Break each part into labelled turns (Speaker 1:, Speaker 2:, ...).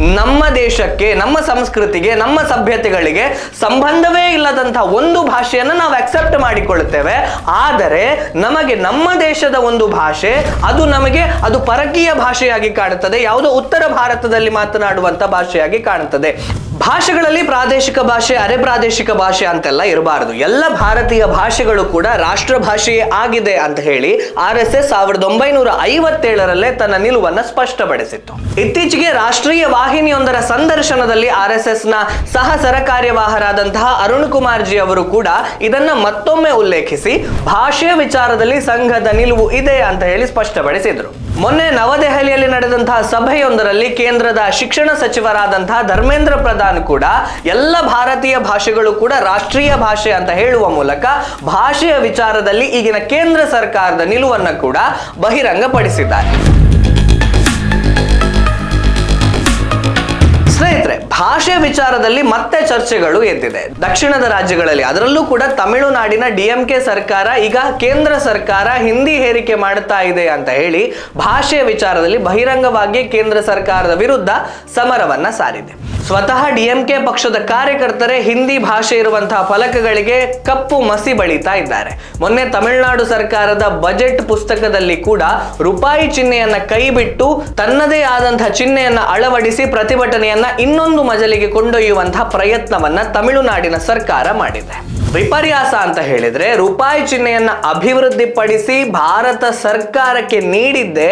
Speaker 1: ನಮ್ಮ ದೇಶಕ್ಕೆ, ನಮ್ಮ ಸಂಸ್ಕೃತಿಗೆ, ನಮ್ಮ ಸಭ್ಯತೆಗಳಿಗೆ ಸಂಬಂಧವೇ ಇಲ್ಲದಂತಹ ಒಂದು ಭಾಷೆಯನ್ನು ನಾವು ಅಕ್ಸೆಪ್ಟ್ ಮಾಡಿಕೊಳ್ಳುತ್ತೇವೆ. ಆದರೆ ನಮಗೆ ನಮ್ಮ ದೇಶದ ಒಂದು ಭಾಷೆ, ಅದು ನಮಗೆ, ಅದು ಪರಕೀಯ ಭಾಷೆಯಾಗಿ ಕಾಣುತ್ತದೆ. ಯಾವುದೋ ಉತ್ತರ ಭಾರತದಲ್ಲಿ ಮಾತನಾಡುವಂತ ಭಾಷೆಯಾಗಿ ಕಾಣುತ್ತದೆ. ಭಾಷೆಗಳಲ್ಲಿ ಪ್ರಾದೇಶಿಕ ಭಾಷೆ, ಅರೆ ಪ್ರಾದೇಶಿಕ ಭಾಷೆ ಅಂತೆಲ್ಲ ಇರಬಾರದು. ಎಲ್ಲ ಭಾರತೀಯ ಭಾಷೆಗಳು ಕೂಡ ರಾಷ್ಟ್ರ ಭಾಷೆಯೇ ಆಗಿದೆ ಅಂತ ಹೇಳಿ ಆರ್ ಎಸ್ ಎಸ್ ಸಾವಿರದ ಒಂಬೈನೂರ ಐವತ್ತೇಳರಲ್ಲೇ ತನ್ನ ನಿಲುವನ್ನ ಸ್ಪಷ್ಟಪಡಿಸಿತ್ತು. ಇತ್ತೀಚೆಗೆ ರಾಷ್ಟ್ರೀಯ ವಾಹಿನಿಯೊಂದರ ಸಂದರ್ಶನದಲ್ಲಿ ಆರ್ ಎಸ್ ಎಸ್ನ ಸಹ ಸರಕಾರ್ಯವಾಹರಾದಂತಹ ಅರುಣ್ ಕುಮಾರ್ ಜಿ ಅವರು ಕೂಡ ಇದನ್ನ ಮತ್ತೊಮ್ಮೆ ಉಲ್ಲೇಖಿಸಿ ಭಾಷೆಯ ವಿಚಾರದಲ್ಲಿ ಸಂಘದ ನಿಲುವು ಇದೆ ಅಂತ ಹೇಳಿ ಸ್ಪಷ್ಟಪಡಿಸಿದ್ರು. ಮೊನ್ನೆ ನವದೆಹಲಿಯಲ್ಲಿ ನಡೆದಂತಹ ಸಭೆಯೊಂದರಲ್ಲಿ ಕೇಂದ್ರದ ಶಿಕ್ಷಣ ಸಚಿವರಾದಂತಹ ಧರ್ಮೇಂದ್ರ ಪ್ರಧಾನ್ ಕೂಡ ಎಲ್ಲ ಭಾರತೀಯ ಭಾಷೆಗಳು ಕೂಡ ರಾಷ್ಟ್ರೀಯ ಭಾಷೆ ಅಂತ ಹೇಳುವ ಮೂಲಕ ಭಾಷೆಯ ವಿಚಾರದಲ್ಲಿ ಈಗಿನ ಕೇಂದ್ರ ಸರ್ಕಾರದ ನಿಲುವನ್ನು ಕೂಡ ಬಹಿರಂಗಪಡಿಸಿದ್ದಾರೆ. ಭಾಷೆ ವಿಚಾರದಲ್ಲಿ ಮತ್ತೆ ಚರ್ಚೆಗಳು ಎದ್ದಿದೆ. ದಕ್ಷಿಣದ ರಾಜ್ಯಗಳಲ್ಲಿ, ಅದರಲ್ಲೂ ಕೂಡ ತಮಿಳುನಾಡಿನ ಡಿಎಂಕೆ ಸರ್ಕಾರ ಈಗ ಕೇಂದ್ರ ಸರ್ಕಾರ ಹಿಂದಿ ಹೇರಿಕೆ ಮಾಡುತ್ತಾ ಇದೆ ಅಂತ ಹೇಳಿ ಭಾಷೆ ವಿಚಾರದಲ್ಲಿ ಬಹಿರಂಗವಾಗಿ ಕೇಂದ್ರ ಸರ್ಕಾರದ ವಿರುದ್ಧ ಸಮರವನ್ನ ಸಾರಿದೆ. ಸ್ವತಃ ಡಿಎಂಕೆ ಪಕ್ಷದ ಕಾರ್ಯಕರ್ತರೇ ಹಿಂದಿ ಭಾಷೆ ಇರುವಂತಹ ಫಲಕಗಳಿಗೆ ಕಪ್ಪು ಮಸಿ ಬಳಿತಾ ಇದ್ದಾರೆ. ಮೊನ್ನೆ ತಮಿಳುನಾಡು ಸರ್ಕಾರದ ಬಜೆಟ್ ಪುಸ್ತಕದಲ್ಲಿ ಕೂಡ ರೂಪಾಯಿ ಚಿಹ್ನೆಯನ್ನ ಕೈಬಿಟ್ಟು ತನ್ನದೇ ಆದಂತಹ ಚಿಹ್ನೆಯನ್ನ ಅಳವಡಿಸಿ ಪ್ರತಿಭಟನೆಯನ್ನ ಇನ್ನೊಂದು ಮಜಲಿಗೆ ಕೊಂಡೊಯ್ಯುವಂತಹ ಪ್ರಯತ್ನವನ್ನ ತಮಿಳುನಾಡಿನ ಸರ್ಕಾರ ಮಾಡಿದೆ. ವಿಪರ್ಯಾಸ ಅಂತ ಹೇಳಿದ್ರೆ ರೂಪಾಯಿ ಚಿಹ್ನೆಯನ್ನ ಅಭಿವೃದ್ಧಿಪಡಿಸಿ ಭಾರತ ಸರ್ಕಾರಕ್ಕೆ ನೀಡಿದ್ದೆ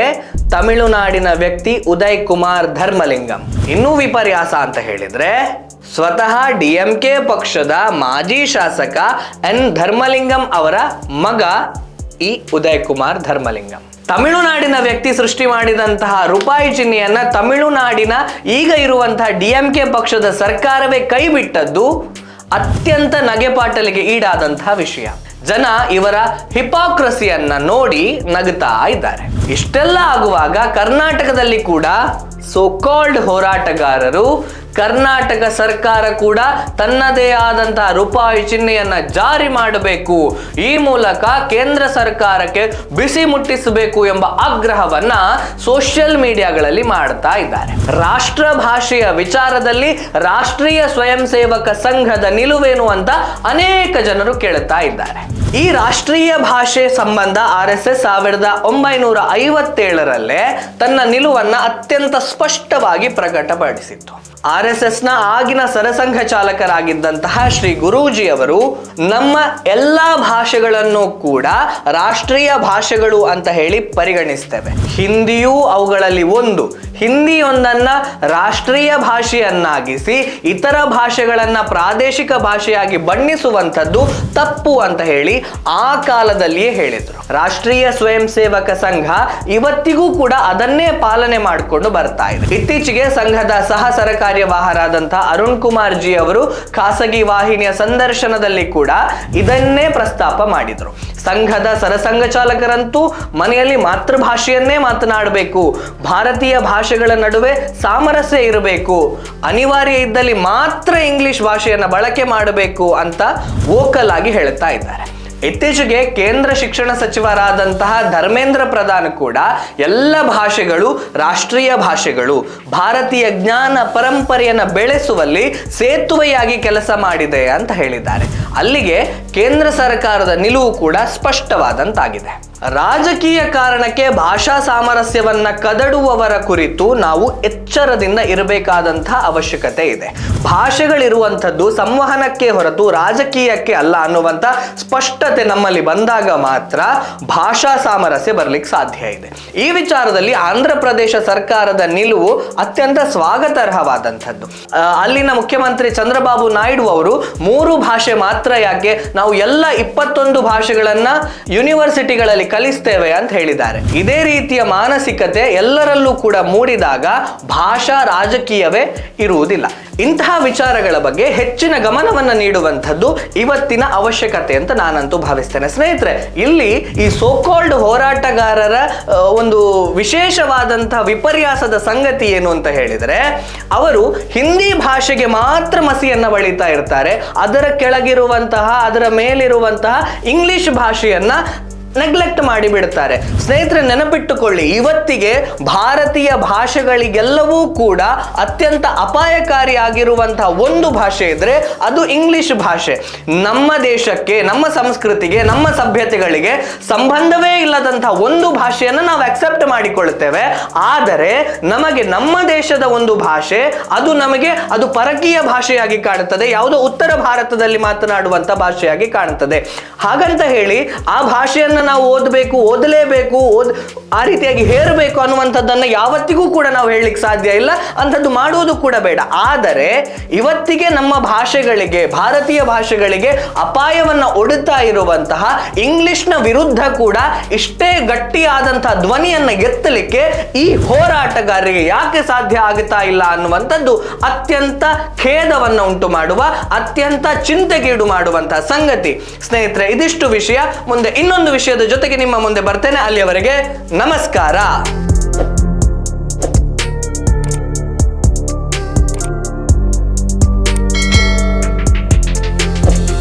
Speaker 1: ತಮಿಳುನಾಡಿನ ವ್ಯಕ್ತಿ ಉದಯ್ ಕುಮಾರ್ ಧರ್ಮಲಿಂಗಂ. ಇನ್ನೂ ವಿಪರ್ಯಾಸ ಅಂತ ಹೇಳಿದ್ರೆ ಸ್ವತಃ ಡಿಎಂಕೆ ಪಕ್ಷದ ಮಾಜಿ ಶಾಸಕ ಎನ್ ಧರ್ಮಲಿಂಗಂ ಅವರ ಮಗ ಈ ಉದಯ್ ಕುಮಾರ್ ಧರ್ಮಲಿಂಗಂ. ತಮಿಳುನಾಡಿನ ವ್ಯಕ್ತಿ ಸೃಷ್ಟಿ ಮಾಡಿದಂತಹ ರೂಪಾಯಿ ಚಿಹ್ನೆಯನ್ನ ತಮಿಳುನಾಡಿನ ಈಗ ಇರುವಂತಹ ಡಿಎಂಕೆ ಪಕ್ಷದ ಸರ್ಕಾರವೇ ಕೈಬಿಟ್ಟದ್ದು ಅತ್ಯಂತ ನಗೆಪಾಟಲಿಗೆ ಈಡಾದಂತಹ ವಿಷಯ. ಜನ ಇವರ ಹಿಪಾಕ್ರಸಿಯನ್ನ ನೋಡಿ ನಗುತ್ತಾ ಇದ್ದಾರೆ. ಇಷ್ಟೆಲ್ಲ ಆಗುವಾಗ ಕರ್ನಾಟಕದಲ್ಲಿ ಕೂಡ ಸೋಕಾಲ್ಡ್ ಹೋರಾಟಗಾರರು, ಕರ್ನಾಟಕ ಸರ್ಕಾರ ಕೂಡ ತನ್ನದೇ ಆದಂತಹ ರೂಪಾಯಿ ಚಿಹ್ನೆಯನ್ನ ಜಾರಿ ಮಾಡಬೇಕು. ಈ ಮೂಲಕ ಕೇಂದ್ರ ಸರ್ಕಾರಕ್ಕೆ ಬಿಸಿ ಮುಟ್ಟಿಸಬೇಕು ಎಂಬ ಆಗ್ರಹವನ್ನ ಸೋಷಿಯಲ್ ಮೀಡಿಯಾಗಳಲ್ಲಿ ಮಾಡ್ತಾ ಇದ್ದಾರೆ. ರಾಷ್ಟ್ರ ಭಾಷೆಯ ವಿಚಾರದಲ್ಲಿ ರಾಷ್ಟ್ರೀಯ ಸ್ವಯಂ ಸೇವಕ ಸಂಘದ ನಿಲುವೇನು ಅಂತ ಅನೇಕ ಜನರು ಕೇಳುತ್ತಾ ಇದ್ದಾರೆ. ಈ ರಾಷ್ಟ್ರೀಯ ಭಾಷೆ ಸಂಬಂಧ ಆರ್ ಎಸ್ ಎಸ್ ಸಾವಿರದ ಒಂಬೈನೂರ ಐವತ್ತೇಳರಲ್ಲೇ ತನ್ನ ನಿಲುವನ್ನ ಅತ್ಯಂತ ಸ್ಪಷ್ಟವಾಗಿ ಪ್ರಕಟಪಡಿಸಿತ್ತು. ಆರ್ ಎಸ್ ಎಸ್ನ ಆಗಿನ ಸರಸಂಘ ಚಾಲಕರಾಗಿದ್ದಂತಹ ಶ್ರೀ ಗುರೂಜಿ ಅವರು ನಮ್ಮ ಎಲ್ಲಾ ಭಾಷೆಗಳನ್ನು ಕೂಡ ರಾಷ್ಟ್ರೀಯ ಭಾಷೆಗಳು ಅಂತ ಹೇಳಿ ಪರಿಗಣಿಸ್ತೇವೆ. ಹಿಂದಿಯೂ ಅವುಗಳಲ್ಲಿ ಒಂದು. ಹಿಂದಿಯೊಂದನ್ನ ರಾಷ್ಟ್ರೀಯ ಭಾಷೆಯನ್ನಾಗಿಸಿ ಇತರ ಭಾಷೆಗಳನ್ನ ಪ್ರಾದೇಶಿಕ ಭಾಷೆಯಾಗಿ ಬಣ್ಣಿಸುವಂಥದ್ದು ತಪ್ಪು ಅಂತ ಹೇಳಿ ಆ ಕಾಲದಲ್ಲಿಯೇ ಹೇಳಿದ್ರು. ರಾಷ್ಟ್ರೀಯ ಸ್ವಯಂ ಸೇವಕ ಸಂಘ ಇವತ್ತಿಗೂ ಕೂಡ ಅದನ್ನೇ ಪಾಲನೆ ಮಾಡಿಕೊಂಡು ಬರ್ತಾ ಇದೆ. ಇತ್ತೀಚೆಗೆ ಸಂಘದ ಸಹ ಸರಕಾರ್ಯವಾಹರಾದಂತಹ ಅರುಣ್ ಕುಮಾರ್ ಜಿ ಅವರು ಖಾಸಗಿ ವಾಹಿನಿಯ ಸಂದರ್ಶನದಲ್ಲಿ ಕೂಡ ಇದನ್ನೇ ಪ್ರಸ್ತಾಪ ಮಾಡಿದ್ರು. ಸಂಘದ ಸರಸಂಘ ಚಾಲಕರಂತೂ ಮನೆಯಲ್ಲಿ ಮಾತೃಭಾಷೆಯನ್ನೇ ಮಾತನಾಡಬೇಕು. ಭಾರತೀಯ ಭಾಷೆಗಳ ನಡುವೆ ಸಾಮರಸ್ಯ ಇರಬೇಕು. ಅನಿವಾರ್ಯ ಇದ್ದಲ್ಲಿ ಮಾತ್ರ ಇಂಗ್ಲಿಷ್ ಭಾಷೆಯನ್ನು ಬಳಕೆ ಮಾಡಬೇಕು ಅಂತ ವೋಕಲ್ ಆಗಿ ಹೇಳ್ತಾ ಇದ್ದಾರೆ. ಇತ್ತೀಚೆಗೆ ಕೇಂದ್ರ ಶಿಕ್ಷಣ ಸಚಿವರಾದಂತಹ ಧರ್ಮೇಂದ್ರ ಪ್ರಧಾನ್ ಕೂಡ ಎಲ್ಲ ಭಾಷೆಗಳು ರಾಷ್ಟ್ರೀಯ ಭಾಷೆಗಳು, ಭಾರತೀಯ ಜ್ಞಾನ ಪರಂಪರೆಯನ್ನು ಬೆಳೆಸುವಲ್ಲಿ ಸೇತುವೆಯಾಗಿ ಕೆಲಸ ಮಾಡಿದೆ ಅಂತ ಹೇಳಿದ್ದಾರೆ. ಅಲ್ಲಿಗೆ ಕೇಂದ್ರ ಸರ್ಕಾರದ ನಿಲುವು ಕೂಡ ಸ್ಪಷ್ಟವಾದಂತಾಗಿದೆ. ರಾಜಕೀಯ ಕಾರಣಕ್ಕೆ ಭಾಷಾ ಸಾಮರಸ್ಯವನ್ನ ಕದಡುವವರ ಕುರಿತು ನಾವು ಎಚ್ಚರದಿಂದ ಇರಬೇಕಾದಂತಹ ಅವಶ್ಯಕತೆ ಇದೆ. ಭಾಷೆಗಳಿರುವಂಥದ್ದು ಸಂವಹನಕ್ಕೆ ಹೊರತು ರಾಜಕೀಯಕ್ಕೆ ಅಲ್ಲ ಅನ್ನುವಂಥ ಸ್ಪಷ್ಟತೆ ನಮ್ಮಲ್ಲಿ ಬಂದಾಗ ಮಾತ್ರ ಭಾಷಾ ಸಾಮರಸ್ಯ ಬರಲಿಕ್ಕೆ ಸಾಧ್ಯ ಇದೆ. ಈ ವಿಚಾರದಲ್ಲಿ ಆಂಧ್ರ ಪ್ರದೇಶ ಸರ್ಕಾರದ ನಿಲುವು ಅತ್ಯಂತ ಸ್ವಾಗತಾರ್ಹವಾದಂಥದ್ದು. ಅಲ್ಲಿನ ಮುಖ್ಯಮಂತ್ರಿ ಚಂದ್ರಬಾಬು ನಾಯ್ಡು ಅವರು ಮೂರು ಭಾಷೆ ಮಾತ್ರ ಯಾಕೆ ನಾವು ಎಲ್ಲ ಇಪ್ಪತ್ತೊಂದು ಭಾಷೆಗಳನ್ನ ಯೂನಿವರ್ಸಿಟಿಗಳಲ್ಲಿ ಕಲಿಸ್ತೇವೆ ಅಂತ ಹೇಳಿದ್ದಾರೆ. ಇದೇ ರೀತಿಯ ಮಾನಸಿಕತೆ ಎಲ್ಲರಲ್ಲೂ ಕೂಡ ಮೂಡಿದಾಗ ಭಾಷಾ ರಾಜಕೀಯವೇ ಇರುವುದಿಲ್ಲ. ಇಂತಹ ವಿಚಾರಗಳ ಬಗ್ಗೆ ಹೆಚ್ಚಿನ ಗಮನವನ್ನು ನೀಡುವಂಥದ್ದು ಇವತ್ತಿನ ಅವಶ್ಯಕತೆ ಅಂತ ನಾನಂತೂ ಭಾವಿಸ್ತೇನೆ. ಸ್ನೇಹಿತರೆ, ಇಲ್ಲಿ ಈ ಸೋಕಾಲ್ಡ್ ಹೋರಾಟಗಾರರ ಒಂದು ವಿಶೇಷವಾದಂತಹ ವಿಪರ್ಯಾಸದ ಸಂಗತಿ ಏನು ಅಂತ ಹೇಳಿದರೆ, ಅವರು ಹಿಂದಿ ಭಾಷೆಗೆ ಮಾತ್ರ ಮಸಿಯನ್ನು ಬಳಿತಾ ಇರ್ತಾರೆ. ಅದರ ಕೆಳಗಿರುವಂತಹ, ಅದರ ಮೇಲಿರುವಂತಹ ಇಂಗ್ಲಿಷ್ ಭಾಷೆಯನ್ನ ನೆಗ್ಲೆಕ್ಟ್ ಮಾಡಿ ಬಿಡ್ತಾರೆ ಸ್ನೇಹಿತರೆ, ನೆನಪಿಟ್ಟುಕೊಳ್ಳಿ, ಇವತ್ತಿಗೆ ಭಾರತೀಯ ಭಾಷೆಗಳಿಗೆಲ್ಲವೂ ಕೂಡ ಅತ್ಯಂತ ಅಪಾಯಕಾರಿಯಾಗಿರುವಂತಹ ಒಂದು ಭಾಷೆ ಇದ್ರೆ ಅದು ಇಂಗ್ಲಿಷ್ ಭಾಷೆ. ನಮ್ಮ ದೇಶಕ್ಕೆ, ನಮ್ಮ ಸಂಸ್ಕೃತಿಗೆ, ನಮ್ಮ ಸಭ್ಯತೆಗಳಿಗೆ ಸಂಬಂಧವೇ ಇಲ್ಲದಂತಹ ಒಂದು ಭಾಷೆಯನ್ನು ನಾವು ಅಕ್ಸೆಪ್ಟ್ ಮಾಡಿಕೊಳ್ಳುತ್ತೇವೆ. ಆದರೆ, ನಮಗೆ ನಮ್ಮ ದೇಶದ ಒಂದು ಭಾಷೆ, ಅದು ನಮಗೆ, ಅದು ಪರಕೀಯ ಭಾಷೆಯಾಗಿ ಕಾಣುತ್ತದೆ. ಯಾವುದೋ ಉತ್ತರ ಭಾರತದಲ್ಲಿ ಮಾತನಾಡುವಂತ ಭಾಷೆಯಾಗಿ ಕಾಣುತ್ತದೆ. ಹಾಗಂತ ಹೇಳಿ, ಆ ಭಾಷೆಯನ್ನು ನಾವು ಓದಬೇಕು, ಓದಲೇಬೇಕು, ಓದ್, ಆ ರೀತಿಯಾಗಿ ಹೇರಬೇಕು ಅನ್ನುವಂಥದ್ದನ್ನು ಯಾವತ್ತಿಗೂ ಕೂಡ ನಾವು ಹೇಳಲಿಕ್ಕೆ ಸಾಧ್ಯ ಇಲ್ಲ. ಅಂಥದ್ದು ಮಾಡುವುದು ಕೂಡ ಬೇಡ. ಆದರೆ ಇವತ್ತಿಗೆ ನಮ್ಮ ಭಾಷೆಗಳಿಗೆ, ಭಾರತೀಯ ಭಾಷೆಗಳಿಗೆ ಅಪಾಯವನ್ನು ಒಡುತ್ತಾ ಇರುವಂತಹ ಇಂಗ್ಲಿಷ್ನ ವಿರುದ್ಧ ಕೂಡ ಇಷ್ಟೇ ಗಟ್ಟಿಯಾದಂತಹ ಧ್ವನಿಯನ್ನ ಎತ್ತಲಿಕ್ಕೆ ಈ ಹೋರಾಟಗಾರರಿಗೆ ಯಾಕೆ ಸಾಧ್ಯ ಆಗುತ್ತಾ ಇಲ್ಲ ಅನ್ನುವಂಥದ್ದು ಅತ್ಯಂತ ಖೇದವನ್ನು ಉಂಟು ಮಾಡುವ, ಅತ್ಯಂತ ಚಿಂತೆಗೀಡು ಮಾಡುವಂತಹ ಸಂಗತಿ. ಸ್ನೇಹಿತರೆ, ಇದಿಷ್ಟು ವಿಷಯ. ಮುಂದೆ ಇನ್ನೊಂದು ವಿಷಯದ ಜೊತೆಗೆ ನಿಮ್ಮ ಮುಂದೆ ಬರ್ತೇನೆ. ಅಲ್ಲಿಯವರೆಗೆ ನಮಸ್ಕಾರ.